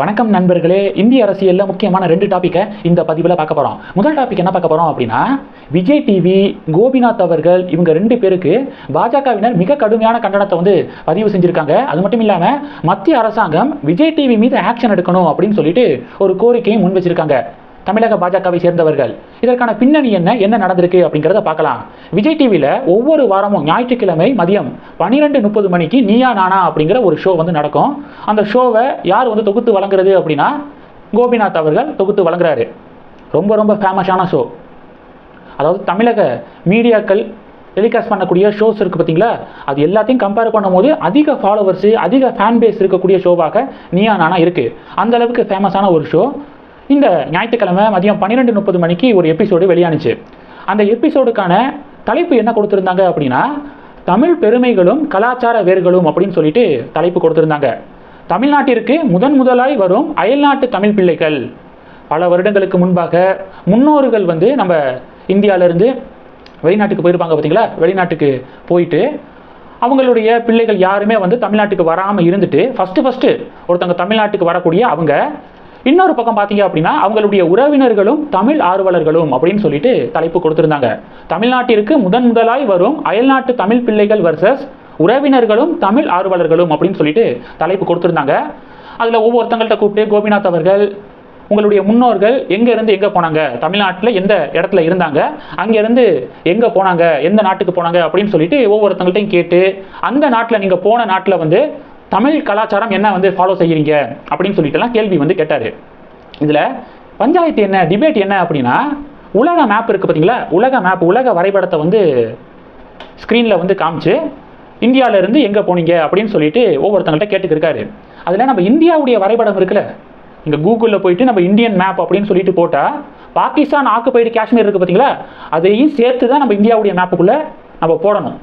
வணக்கம் நண்பர்களே இந்திய அரசியலில் முக்கியமான ரெண்டு டாப்பிக்கை இந்த பதிவில் பார்க்க போகிறோம் முதல் டாபிக் என்ன பார்க்க போகிறோம் அப்படின்னா விஜய் டிவி கோபிநாத் அவர்கள் இவங்க ரெண்டு பேருக்கு பாஜகவினர் மிக கடுமையான கண்டனத்தை வந்து பதிவு செஞ்சுருக்காங்க. அது மட்டும் இல்லாமல் மத்திய அரசாங்கம் விஜய் டிவி மீது ஆக்ஷன் எடுக்கணும் அப்படின்னு சொல்லிட்டு ஒரு கோரிக்கையும் முன் வச்சிருக்காங்க. தமிழக பாஜகவை சேர்ந்தவர்கள். இதற்கான பின்னணி என்ன? என்ன நடந்திருக்கு? அப்படிங்கிறத பார்க்கலாம். விஜய் டிவியில் ஒவ்வொரு வாரமும் ஞாயிற்றுக்கிழமை மதியம் பன்னிரெண்டு முப்பது மணிக்கு நீயா நானா அப்படிங்கிற ஒரு ஷோ வந்து நடக்கும். அந்த ஷோவை யார் வந்து தொகுத்து வழங்குறது அப்படின்னா கோபிநாத் அவர்கள் தொகுத்து வழங்குறாரு. ரொம்ப ரொம்ப ஃபேமஸான ஷோ அதாவது தமிழக மீடியாக்கள் டெலிகாஸ்ட் பண்ணக்கூடிய ஷோஸ் இருக்குது பார்த்தீங்களா? அது எல்லாத்தையும் கம்பேர் பண்ணும்போது அதிக ஃபாலோவர்ஸு அதிக ஃபேன் பேஸ் இருக்கக்கூடிய ஷோவாக நீயா நானா இருக்குது அந்த அளவுக்கு ஃபேமஸான ஒரு ஷோ இந்த ஞாயிற்றுக்கிழமை மதியம் பன்னிரெண்டு முப்பது மணிக்கு ஒரு எபிசோடு வெளியானுச்சு. அந்த எபிசோடுக்கான தலைப்பு என்ன கொடுத்துருந்தாங்க அப்படின்னா தமிழ் பெருமைகளும் கலாச்சார வேர்களும் அப்படின்னு சொல்லிட்டு தலைப்பு கொடுத்துருந்தாங்க. தமிழ்நாட்டிற்கு முதன் முதலாய் வரும் அயல்நாட்டு தமிழ் பிள்ளைகள். பல வருடங்களுக்கு முன்பாக முன்னோர்கள் வந்து நம்ம இந்தியாவிலேருந்து வெளிநாட்டுக்கு போயிருப்பாங்க பார்த்தீங்களா? வெளிநாட்டுக்கு போயிட்டு அவங்களுடைய பிள்ளைகள் யாருமே வந்து தமிழ்நாட்டுக்கு வராமல் இருந்துட்டு ஃபஸ்ட்டு ஃபஸ்ட்டு ஒருத்தங்க தமிழ்நாட்டுக்கு வரக்கூடிய அவங்க இன்னொரு பக்கம் பார்த்தீங்க அப்படின்னா அவங்களுடைய உறவினர்களும் தமிழ் ஆர்வலர்களும் அப்படின்னு சொல்லிட்டு தலைப்பு கொடுத்துருந்தாங்க. தமிழ்நாட்டிற்கு முதன் முதலாய் வரும் அயல்நாட்டு தமிழ் பிள்ளைகள் வர்சஸ் உறவினர்களும் தமிழ் ஆர்வலர்களும் அப்படின்னு சொல்லிட்டு தலைப்பு கொடுத்துருந்தாங்க. அதில் ஒவ்வொருத்தங்கள்ட்ட கூப்பிட்டு கோபிநாத் அவர்கள் உங்களுடைய முன்னோர்கள் எங்கேருந்து இருந்து போனாங்க? தமிழ்நாட்டில் எந்த இடத்துல இருந்தாங்க? அங்கேருந்து எங்கே போனாங்க? எந்த நாட்டுக்கு போனாங்க? அப்படின்னு சொல்லிட்டு ஒவ்வொருத்தங்கள்ட்டையும் கேட்டு அந்த நாட்டில் நீங்கள் போன நாட்டில் வந்து தமிழ் கலாச்சாரம் என்ன வந்து ஃபாலோ செய்கிறீங்க அப்படின்னு சொல்லிட்டுலாம் கேள்வி வந்து கேட்டார். இதில் பஞ்சாயத்து என்ன டிபேட் என்ன அப்படின்னா உலக மேப் இருக்குது பார்த்தீங்களா உலக மேப் உலக வரைபடத்தை வந்து ஸ்க்ரீனில் வந்து காமிச்சு இந்தியாவிலேருந்து எங்கே போனீங்க அப்படின்னு சொல்லிட்டு ஒவ்வொருத்தங்கள்ட்ட கேட்டுக்கிருக்காரு. அதில் நம்ம இந்தியாவுடைய வரைபடம் இருக்குல்ல இங்கே கூகுளில் போயிட்டு நம்ம இந்தியன் மேப் அப்படின்னு சொல்லிட்டு போட்டால் பாகிஸ்தான் ஆக்குப்பைடு காஷ்மீர் இருக்குது பார்த்தீங்களா அதையும் சேர்த்து தான் நம்ம இந்தியாவுடைய மேப்புக்குள்ளே நம்ம போடணும்.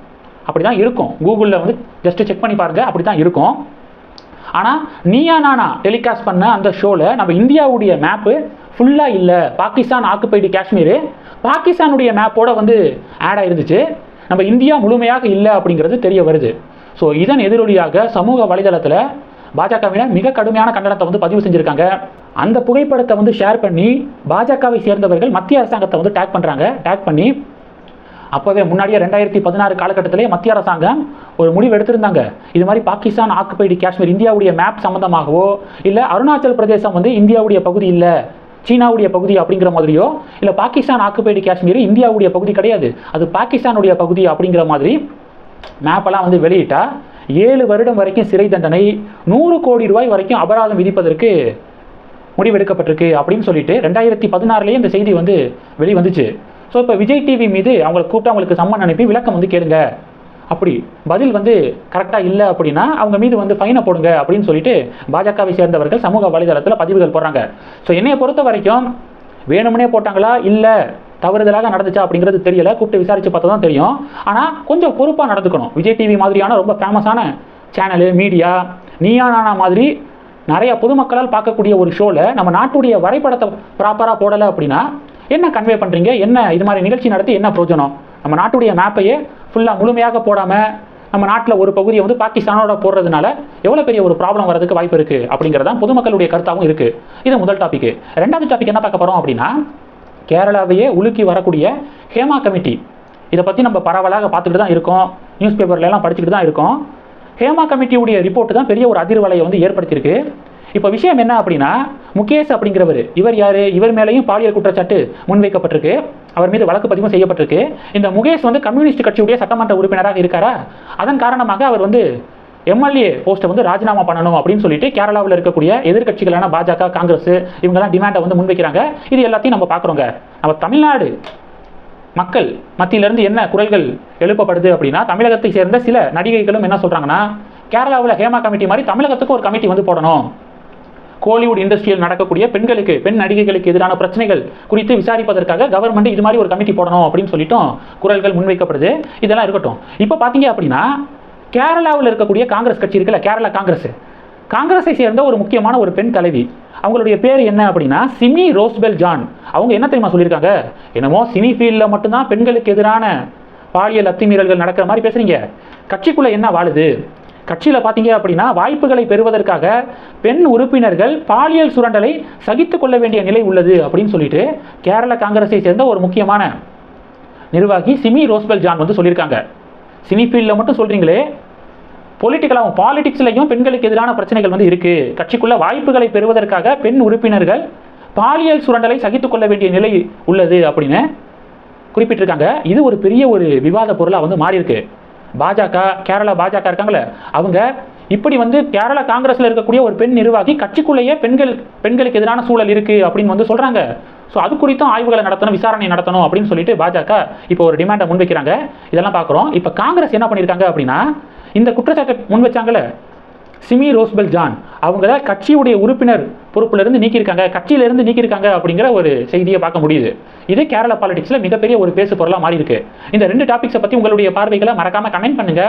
அப்படி தான் இருக்கும். கூகுளில் வந்து ஜஸ்ட்டு செக் பண்ணி பாருங்கள் அப்படி தான் இருக்கும். ஆனால் நீயா நானா டெலிகாஸ்ட் பண்ண அந்த ஷோவில் நம்ம இந்தியாவுடைய மேப்பு ஃபுல்லாக இல்லை. பாகிஸ்தான் ஆக்குப்பைடு காஷ்மீர். பாகிஸ்தானுடைய மேப்போட வந்து ஆட் ஆகிருந்துச்சு நம்ம இந்தியா முழுமையாக இல்லை அப்படிங்கிறது தெரிய வருது. ஸோ இதன் எதிரொலியாக சமூக வலைதளத்தில் பாஜகவினர் மிக கடுமையான கண்டனத்தை வந்து பதிவு செஞ்சுருக்காங்க. அந்த புகைப்படத்தை வந்து ஷேர் பண்ணி பாஜகவை சேர்ந்தவர்கள் மத்திய அரசாங்கத்தை வந்து டேக் பண்ணுறாங்க டேக் பண்ணி அப்போவே முன்னாடியே ரெண்டாயிரத்தி பதினாறு காலகட்டத்திலே மத்திய அரசாங்கம் ஒரு முடிவு எடுத்திருந்தாங்க. இது மாதிரி பாகிஸ்தான் ஆக்குபைடு காஷ்மீர் இந்தியாவுடைய மேப் சம்மந்தமாகவோ இல்லை அருணாச்சல் பிரதேசம் வந்து இந்தியாவுடைய பகுதி இல்லை சீனாவுடைய பகுதி அப்படிங்கிற மாதிரியோ இல்லை பாகிஸ்தான் ஆக்குபைடு காஷ்மீர் இந்தியாவுடைய பகுதி கிடையாது. அது பாகிஸ்தானுடைய பகுதி அப்படிங்கிற மாதிரி மேப்பெல்லாம் வந்து வெளியிட்டா ஏழு வருடம் வரைக்கும் சிறை தண்டனை நூறு கோடி ரூபாய் வரைக்கும் அபராதம் விதிப்பதற்கு முடிவெடுக்கப்பட்டிருக்கு அப்படின்னு சொல்லிட்டு ரெண்டாயிரத்தி பதினாறுலேயே இந்த செய்தி வந்து வெளி வந்துச்சு ஸோ இப்போ விஜய் டிவி மீது அவங்களை கூப்பிட்டு அவங்களுக்கு சம்மன் அனுப்பி விளக்கம் வந்து கேளுங்க. அப்படி பதில் வந்து கரெக்டாக இல்லை அப்படின்னா அவங்க மீது வந்து ஃபைனை போடுங்க அப்படின்னு சொல்லிட்டு பாஜகவை சேர்ந்தவர்கள் சமூக வலைதளத்தில் பதிவுகள் போடுறாங்க. ஸோ என்னைய பொறுத்த வரைக்கும் வேணும்னே போட்டாங்களா? இல்லை தவறுதலாக நடந்துச்சா அப்படிங்கிறது தெரியல. கூப்பிட்டு விசாரித்து பார்த்தா தான் தெரியும். ஆனால் கொஞ்சம் பொறுப்பாக நடந்துக்கணும். விஜய் டிவி மாதிரியான ரொம்ப ஃபேமஸான சேனலு மீடியா நீயா நானா மாதிரி நிறைய பொதுமக்களால் பார்க்கக்கூடிய ஒரு ஷோவில் நம்ம நாட்டுடைய வரைபடத்தை ப்ராப்பராக போடலை அப்படின்னா என்ன கன்வே பண்ணுறீங்க என்ன இது மாதிரி நிகழ்ச்சி நடத்தி என்ன பிரயோஜனம்? நம்ம நாட்டுடைய மேப்பையே ஃபுல்லாக முழுமையாக போடாமல் நம்ம நாட்டில் ஒரு பகுதியை வந்து பாகிஸ்தானோட போடுறதுனால எவ்வளோ பெரிய ஒரு ப்ராப்ளம் வரதுக்கு வாய்ப்பு இருக்குது அப்படிங்கிறதா பொதுமக்களுடைய கருத்தாகவும் இருக்குது இது முதல் டாபிக் ரெண்டாவது டாபிக் என்ன பார்க்க போகிறோம் அப்படின்னா கேரளாவையே உலுக்கி வரக்கூடிய ஹேமா கமிட்டி. இதை பற்றி நம்ம பரவலாக பார்த்துக்கிட்டு தான் இருக்கோம். நியூஸ் பேப்பர்லலாம் படிச்சுக்கிட்டு தான் இருக்கோம். ஹேமா கமிட்டியுடைய ரிப்போர்ட் தான் பெரிய ஒரு அதிர்வலையை வந்து ஏற்படுத்தியிருக்கு. இப்போ விஷயம் என்ன அப்படின்னா முகேஷ் அப்படிங்கிறவர் இவர் யார்? இவர் மேலேயும் பாலியல் குற்றச்சாட்டு முன்வைக்கப்பட்டிருக்கு. அவர் மீது வழக்கு பதிவும் செய்யப்பட்டிருக்கு. இந்த முகேஷ் வந்து கம்யூனிஸ்ட் கட்சியுடைய சட்டமன்ற உறுப்பினராக இருக்காரா? அதன் காரணமாக அவர் வந்து எம்எல்ஏ போஸ்ட்டை வந்து ராஜினாமா பண்ணணும் அப்படின்னு சொல்லிட்டு கேரளாவில் இருக்கக்கூடிய எதிர்க்கட்சிகளான பாஜக காங்கிரஸ் இவங்கெல்லாம் டிமாண்டை வந்து முன்வைக்கிறாங்க. இது எல்லாத்தையும் நம்ம பார்க்குறோங்க. நம்ம தமிழ்நாடு மக்கள் மத்தியிலிருந்து என்ன குரல்கள் எழுப்பப்படுது அப்படின்னா தமிழகத்தை சேர்ந்த சில நடிகைகளும் என்ன சொல்கிறாங்கன்னா கேரளாவில் ஹேமா கமிட்டி மாதிரி தமிழகத்துக்கு ஒரு கமிட்டி வந்து போடணும். கோலிவுட் இண்டஸ்ட்ரியில் நடக்கக்கூடிய பெண்களுக்கு பெண் நடிகைகளுக்கு எதிரான பிரச்சனைகள் குறித்து விசாரிப்பதற்காக கவர்மெண்ட் இது மாதிரி ஒரு கமிட்டி போடணும் அப்படின்னு சொல்லிட்டும் குரல்கள் முன்வைக்கப்படுது. இதெல்லாம் இருக்கட்டும். இப்போ பார்த்தீங்க அப்படின்னா கேரளாவில் இருக்கக்கூடிய காங்கிரஸ் கட்சி இருக்குல்ல கேரளா காங்கிரஸ். காங்கிரஸை சேர்ந்த ஒரு முக்கியமான ஒரு பெண் தலைவி. அவங்களுடைய பேர் என்ன அப்படின்னா சிமி ரோஸ்பெல் ஜான். அவங்க என்ன தெரியுமா சொல்லியிருக்காங்க? என்னமோ சினி ஃபீல்டில் மட்டும்தான் பெண்களுக்கு எதிரான பாலியல் அத்துமீறல்கள் நடக்கிற மாதிரி பேசுகிறீங்க கட்சிக்குள்ளே என்ன வாழுது? கட்சியில் பார்த்தீங்க அப்படின்னா வாய்ப்புகளை பெறுவதற்காக பெண் உறுப்பினர்கள் பாலியல் சுரண்டலை சகித்து கொள்ள வேண்டிய நிலை உள்ளது அப்படின்னு சொல்லிட்டு கேரள காங்கிரஸை சேர்ந்த ஒரு முக்கியமான நிர்வாகி சிமி ரோஸ்பெல் ஜான் வந்து சொல்லியிருக்காங்க. சினி ஃபீல்டில் மட்டும் சொல்கிறீங்களே பொலிட்டிக்கலாகவும் பாலிடிக்ஸ்லையும் பெண்களுக்கு எதிரான பிரச்சனைகள் வந்து இருக்குது கட்சிக்குள்ள வாய்ப்புகளை பெறுவதற்காக பெண் உறுப்பினர்கள் பாலியல் சுரண்டலை சகித்துக்கொள்ள வேண்டிய நிலை உள்ளது அப்படின்னு குறிப்பிட்டிருக்காங்க. இது ஒரு பெரிய ஒரு விவாத பொருளாக வந்து மாறியிருக்கு. பாஜக கேரளா பாஜக இருக்காங்களே அவங்க இப்படி வந்து கேரளா காங்கிரஸில் இருக்கக்கூடிய ஒரு பெண் நிர்வாகி கட்சிக்குள்ளேயே பெண்கள் பெண்களுக்கு எதிரான சூழல் இருக்குது அப்படின்னு வந்து சொல்கிறாங்க ஸோ அது குறித்தும் ஆய்வுகளை நடத்தணும் விசாரணை நடத்தணும் அப்படின்னு சொல்லிட்டு பாஜக இப்போ ஒரு டிமாண்டை முன்வைக்கிறாங்க. இதெல்லாம் பார்க்குறோம். இப்போ காங்கிரஸ் என்ன பண்ணியிருக்காங்க அப்படின்னா இந்த குற்றச்சாட்டை முன் வச்சாங்களே சிமி ரோஸ்பெல் ஜான். அவங்கள கட்சியுடைய உறுப்பினர் பொறுப்பிலிருந்து நீக்கியிருக்காங்க கட்சியிலிருந்து நீக்கியிருக்காங்க அப்படிங்கிற ஒரு செய்தியை பார்க்க முடியுது. இது கேரளா பாலிடிக்ஸில் மிகப்பெரிய ஒரு பேசு பொருளாக மாறி இருக்கு இந்த ரெண்டு டாபிக்ஸை பற்றி உங்களுடைய பார்வைகளை மறக்காம கமெண்ட் பண்ணுங்க.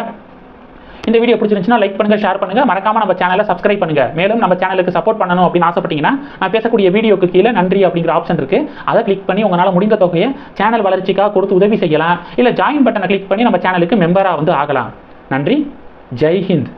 இந்த வீடியோ பிடிச்சிருந்துச்சுன்னா லைக் பண்ணுங்க ஷேர் பண்ணுங்க. மறக்காம நம்ம சேனலை சப்ஸ்கிரைப் பண்ணுங்க. மேலும் நம்ம சேனலுக்கு சப்போர்ட் பண்ணணும் அப்படின்னு ஆசைப்பட்டீங்கன்னா நான் பேசக்கூடிய வீடியோக்கு கீழே நன்றி அப்படிங்கிற ஆப்ஷன் இருக்கு. அதை கிளிக் பண்ணி உங்களால் முடிந்த தொகையை சேனல் வளர்ச்சிக்காக கொடுத்து உதவி செய்யலாம். இல்லை ஜாயின் பட்டனை கிளிக் பண்ணி நம்ம சேனலுக்கு மெம்பராக வந்து ஆகலாம். நன்றி. ஜெய் ஹிந்த்.